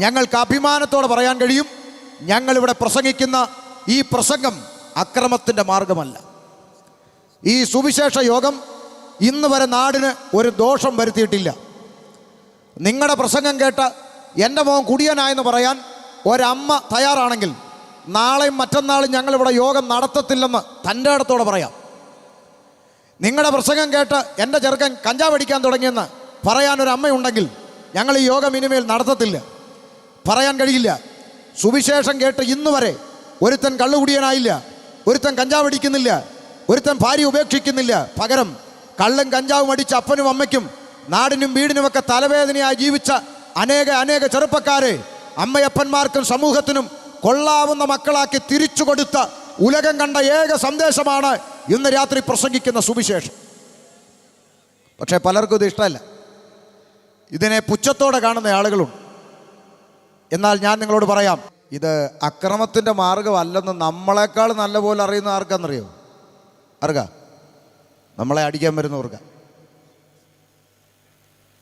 ഞങ്ങൾക്ക് അഭിമാനത്തോടെ പറയാൻ കഴിയും. ഞങ്ങളിവിടെ പ്രസംഗിക്കുന്ന ഈ പ്രസംഗം അക്രമത്തിന്റെ മാർഗമല്ല. ഈ സുവിശേഷ യോഗം ഇന്ന് വരെ നാടിന് ഒരു ദോഷം വരുത്തിയിട്ടില്ല. നിങ്ങളുടെ പ്രസംഗം കേട്ട് എന്റെ മോൻ കുടിയനായെന്ന് പറയാൻ ഒരമ്മ തയ്യാറാണെങ്കിൽ നാളെയും മറ്റന്നാളും ഞങ്ങളിവിടെ യോഗം നടത്തത്തില്ലെന്ന് തന്റെ ഇടത്തോടെ പറയാം. നിങ്ങളുടെ പ്രസംഗം കേട്ട് എന്റെ ചെറുക്കൻ കഞ്ചാവടിക്കാൻ തുടങ്ങിയെന്ന് പറയാനൊരമ്മയുണ്ടെങ്കിൽ ഞങ്ങൾ ഈ യോഗം ഇനിമേൽ നടത്തത്തില്ല. പറയാൻ കഴിയില്ല. സുവിശേഷം കേട്ട് ഇന്ന് വരെ ഒരുത്തൻ കള്ളുകുടിയനായില്ല ഒരുത്തൻ കഞ്ചാവടിക്കുന്നില്ല ഒരുത്തൻ ഭാര്യ ഉപേക്ഷിക്കുന്നില്ല. പകരം കള്ളും കഞ്ചാവും അടിച്ച അപ്പനും അമ്മയ്ക്കും നാടിനും വീടിനുമൊക്കെ തലവേദനയായി ജീവിച്ച അനേക അനേക ചെറുപ്പക്കാരെ അമ്മയപ്പന്മാർക്കും സമൂഹത്തിനും കൊള്ളാവുന്ന മക്കളാക്കി തിരിച്ചു കൊടുത്ത ഉലകം കണ്ട ഏക സന്ദേശമാണ് ഇന്ന് രാത്രി പ്രസംഗിക്കുന്ന സുവിശേഷം. പക്ഷേ പലർക്കും ഇത് ഇഷ്ടമല്ല. ഇതിനെ പുച്ഛത്തോടെ കാണുന്ന ആളുകളുണ്ട്. എന്നാൽ ഞാൻ നിങ്ങളോട് പറയാം ഇത് അക്രമത്തിന്റെ മാർഗമല്ലെന്ന് നമ്മളെക്കാൾ നല്ലപോലെ അറിയുന്ന ആർക്കാണെന്നറിയോ? ആർക്കാ നമ്മളെ അടിക്കാൻ വരുന്നവർക്ക്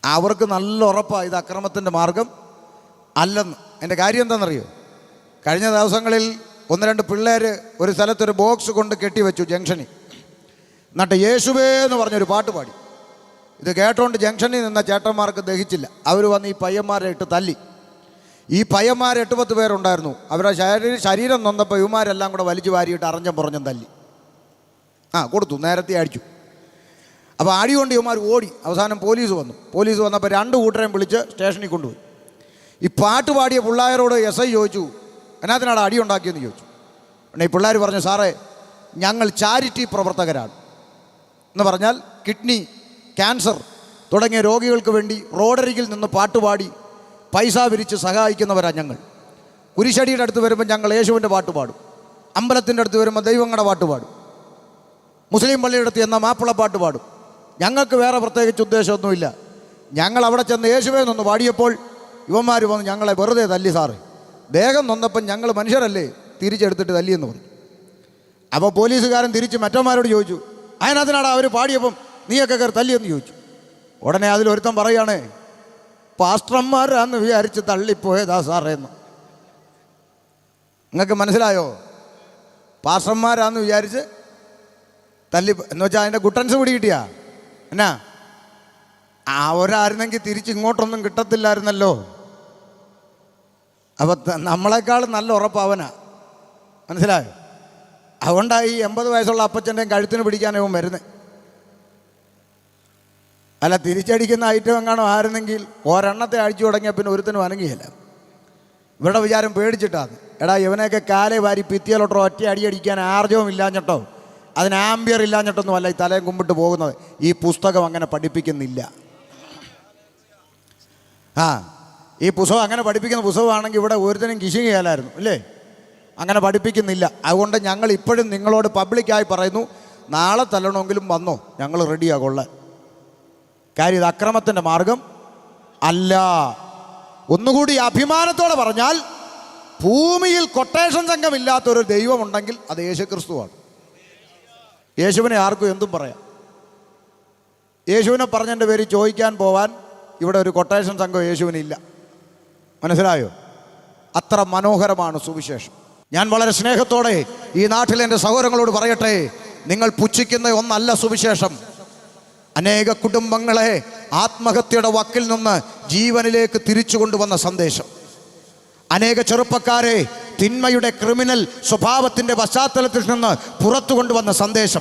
അവർക്ക് നല്ല ഉറപ്പാണ് ഇത് അക്രമത്തിന്റെ മാർഗം അല്ലെന്ന്. എന്റെ കാര്യം എന്താണെന്നറിയോ? കഴിഞ്ഞ ദിവസങ്ങളിൽ ഒന്ന് രണ്ട് പിള്ളേർ ഒരു സ്ഥലത്തൊരു ബോക്സ് കൊണ്ട് കെട്ടിവെച്ചു ജംഗ്ഷനിൽ. എന്നിട്ട് യേശുവേ എന്ന് പറഞ്ഞൊരു പാട്ട് പാടി. ഇത് കേട്ടോണ്ട് ജംഗ്ഷനിൽ നിന്ന ചേട്ടന്മാർക്ക് ദഹിച്ചില്ല. അവർ വന്ന് ഈ പയ്യന്മാരെ ഇട്ട് തല്ലി. ഈ പയ്യന്മാർ എട്ട് പത്ത് പേരുണ്ടായിരുന്നു. അവരുടെ ശരീര ശരീരം നന്നപ്പോൾ ഇവന്മാരെല്ലാം കൂടെ വലിച്ചു വാരിയിട്ട് അറിഞ്ഞം പുറഞ്ഞും തല്ലി. ആ കൊടുത്തു നേരത്തെ അടിച്ചു. അപ്പോൾ ആടികൊണ്ട് ഇവന്മാർ ഓടി. അവസാനം പോലീസ് വന്നു. പോലീസ് വന്നപ്പോൾ രണ്ട് കൂട്ടരെയും വിളിച്ച് സ്റ്റേഷനിൽ കൊണ്ടുപോയി. ഈ പാട്ട് പാടിയ പിള്ളേരോട് എസ് ഐ ചോദിച്ചു എന്നാത്തിനാണ് അടി ഉണ്ടാക്കിയെന്ന് ചോദിച്ചു? പിന്നെ ഈ പിള്ളേർ പറഞ്ഞു സാറേ ഞങ്ങൾ ചാരിറ്റി പ്രവർത്തകരാണ്. എന്ന് പറഞ്ഞാൽ കിഡ്നി ക്യാൻസർ തുടങ്ങിയ രോഗികൾക്ക് വേണ്ടി റോഡരികിൽ നിന്ന് പാട്ടുപാടി പൈസ വിരിച്ച് സഹായിക്കുന്നവരാണ് ഞങ്ങൾ. കുരിശടിയുടെ അടുത്ത് വരുമ്പോൾ ഞങ്ങൾ യേശുവിന്റെ പാട്ട് പാടും. അമ്പലത്തിന്റെ അടുത്ത് വരുമ്പോൾ ദൈവങ്ങളുടെ പാട്ട് പാടും. മുസ്ലിം പള്ളിയുടെ അടുത്ത് ചെന്ന മാപ്പിള പാട്ട് പാടും. ഞങ്ങൾക്ക് വേറെ പ്രത്യേകിച്ച് ഉദ്ദേശമൊന്നുമില്ല. ഞങ്ങൾ അവിടെ ചെന്ന് യേശുവേ നിന്ന് പാടിയപ്പോൾ ഇവന്മാർ വന്ന് ഞങ്ങളെ വെറുതെ തല്ലി സാറ്. ദേഹം നൊന്നപ്പം ഞങ്ങൾ മനുഷ്യരല്ലേ? തിരിച്ചെടുത്തിട്ട് തല്ലിയെന്ന് പറഞ്ഞു. അപ്പോൾ പോലീസുകാരൻ തിരിച്ച് മറ്റന്മാരോട് ചോദിച്ചു അതിനകത്തിനാടാ അവർ പാടിയപ്പം നീയൊക്കെ കയറി തല്ലിയെന്ന് ചോദിച്ചു. ഉടനെ അതിലൊരുത്തം പറയുകയാണ് പാസ്റ്റർമാരാന്ന് വിചാരിച്ച് തള്ളിപ്പോയതാ സാറേ എന്ന്. നിങ്ങൾക്ക് മനസ്സിലായോ? പാസ്റ്റർമാരാന്ന് വിചാരിച്ച് തല്ലി എന്ന് വെച്ചാൽ അതിന്റെ ഗുട്ടൻസ് പിടി കിട്ടിയാ? എന്നാ? അവരായിരുന്നെങ്കിൽ തിരിച്ച് ഇങ്ങോട്ടൊന്നും കിട്ടത്തില്ലായിരുന്നല്ലോ. അപ്പൊ ത- നമ്മളെക്കാൾ നല്ല ഉറപ്പവനാ. മനസ്സിലായോ? അതുകൊണ്ടാണ് ഈ എൺപത് വയസ്സുള്ള അപ്പച്ചന്റെയും കഴുത്തിന് പിടിക്കാൻ വരുന്നത് അല്ല തിരിച്ചടിക്കുന്ന ഐറ്റം എങ്ങാണോ ആയിരുന്നെങ്കിൽ ഒരെണ്ണത്തെ അഴിച്ചു തുടങ്ങിയ പിന്നെ ഒരുത്തനും അനങ്ങിയില്ല. ഇവിടെ വിചാരം പേടിച്ചിട്ടാണ്. എടാ ഇവനെയൊക്കെ കാലെ വാരി ഭിത്തിയിലോട്ടോ ഒറ്റ അടി അടിക്കാൻ ആർജവും ഇല്ലാഞ്ഞിട്ടോ? അതിന് ആംബിയർ ഇല്ലാഞ്ഞിട്ടൊന്നും അല്ല ഈ തലയും കുമ്പിട്ട് പോകുന്നത്. ഈ പുസ്തകം അങ്ങനെ പഠിപ്പിക്കുന്നില്ല. ആ ഈ പുസ്തകം അങ്ങനെ പഠിപ്പിക്കുന്ന പുസ്തകമാണെങ്കിൽ ഇവിടെ ഒരുത്തനും കിശി ചെയ്യാലായിരുന്നു അല്ലേ? അങ്ങനെ പഠിപ്പിക്കുന്നില്ല. അതുകൊണ്ട് ഞങ്ങൾ ഇപ്പോഴും നിങ്ങളോട് പബ്ലിക്കായി പറയുന്നു നാളെ തല്ലണമെങ്കിലും വന്നോ? ഞങ്ങൾ റെഡിയാ കൊള്ളാൻ. കാര്യം ഇത് അക്രമത്തിന്റെ മാർഗം അല്ല. ഒന്നുകൂടി അഭിമാനത്തോടെ പറഞ്ഞാൽ ഭൂമിയിൽ കൊട്ടേഷൻ സംഘമില്ലാത്തൊരു ദൈവമുണ്ടെങ്കിൽ അത് യേശുക്രിസ്തുവാണ്. യേശുവിനെ ആർക്കും എന്തും പറയാം. യേശുവിനെ പറഞ്ഞതിന്റെ പേര് ചോദിക്കാൻ പോവാൻ ഇവിടെ ഒരു കൊട്ടേഷൻ സംഘം യേശുവിനില്ല. മനസ്സിലായോ? അത്ര മനോഹരമാണ് സുവിശേഷം. ഞാൻ വളരെ സ്നേഹത്തോടെ ഈ നാട്ടിലെ എന്റെ സഹോദരങ്ങളോട് പറയട്ടെ നിങ്ങൾ പുച്ഛിക്കുന്ന ഒന്നല്ല സുവിശേഷം. അനേക കുടുംബങ്ങളെ ആത്മഹത്യയുടെ വക്കിൽ നിന്ന് ജീവനിലേക്ക് തിരിച്ചു കൊണ്ടുവന്ന സന്ദേശം. അനേക ചെറുപ്പക്കാരെ തിന്മയുടെ ക്രിമിനൽ സ്വഭാവത്തിന്റെ പശ്ചാത്തലത്തിൽ നിന്ന് പുറത്തു കൊണ്ടുവന്ന സന്ദേശം.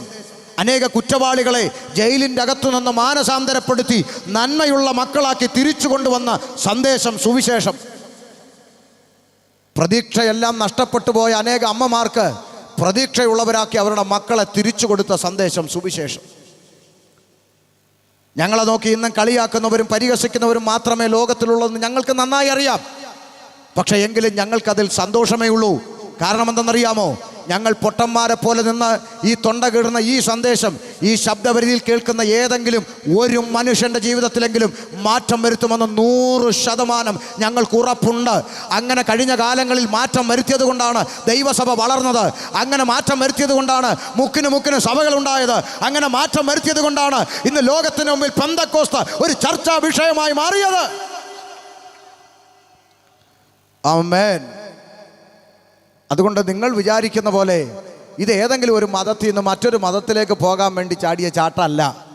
അനേക കുറ്റവാളികളെ ജയിലിന്റെ അകത്തു നിന്ന് മാനസാന്തരപ്പെടുത്തി നന്മയുള്ള മക്കളാക്കി തിരിച്ചു കൊണ്ടുവന്ന സന്ദേശം സുവിശേഷം. പ്രതീക്ഷയെല്ലാം നഷ്ടപ്പെട്ടു പോയ അനേക അമ്മമാർക്ക് പ്രതീക്ഷയുള്ളവരാക്കി അവരുടെ മക്കളെ തിരിച്ചു കൊടുത്ത സന്ദേശം സുവിശേഷം. ഞങ്ങളെ നോക്കി ഇന്നും കളിയാക്കുന്നവരും പരിഹസിക്കുന്നവരും മാത്രമേ ലോകത്തിലുള്ളതെന്ന് ഞങ്ങൾക്ക് നന്നായി അറിയാം. പക്ഷേ എങ്കിലും ഞങ്ങൾക്കതിൽ സന്തോഷമേ ഉള്ളൂ. കാരണം എന്തെന്നറിയാമോ? ഞങ്ങൾ പൊട്ടന്മാരെ പോലെ നിന്ന് ഈ തൊണ്ട കീടുന്ന ഈ സന്ദേശം ഈ ശബ്ദപരിധിയിൽ കേൾക്കുന്ന ഏതെങ്കിലും ഒരു മനുഷ്യന്റെ ജീവിതത്തിലെങ്കിലും മാറ്റം വരുത്തുമെന്ന് നൂറ് ശതമാനം ഞങ്ങൾക്ക് ഉറപ്പുണ്ട്. അങ്ങനെ കഴിഞ്ഞ കാലങ്ങളിൽ മാറ്റം വരുത്തിയത് കൊണ്ടാണ് ദൈവസഭ വളർന്നത്. അങ്ങനെ മാറ്റം വരുത്തിയത് കൊണ്ടാണ് മുക്കിന് മുക്കിന് സഭകളുണ്ടായത്. അങ്ങനെ മാറ്റം വരുത്തിയത് കൊണ്ടാണ് ഇന്ന് ലോകത്തിന് മുമ്പിൽ പന്തക്കോസ്ത ഒരു ചർച്ചാ വിഷയമായി മാറിയത്. ആമേൻ. അതുകൊണ്ട് നിങ്ങൾ വിചാരിക്കുന്ന പോലെ ഇത് ഏതെങ്കിലും ഒരു മതത്തിൽ നിന്ന് മറ്റൊരു മതത്തിലേക്ക് പോകാൻ വേണ്ടി ചാടിയ ചാട്ടമല്ല.